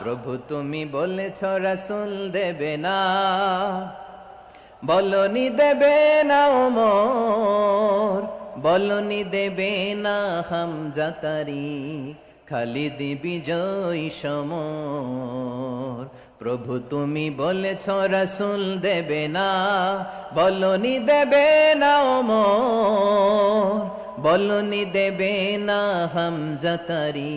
প্রভু তুমি বলেছ, রাসুল দেবে না। বলনি দেবে না ওমর, বলনি দেবে না হামজাতারি খালিদ বিজয় সমর। প্রভু তুমি বলেছ, রাসুল দেবে না। বলনি দেবে না ওমর, বলনি দেবে না হামজাতারি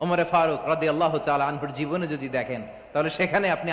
ওমরে ফারুক রাদি আল্লাহ আনহুর জীবনে যদি দেখেন তাহলে সেখানে আপনি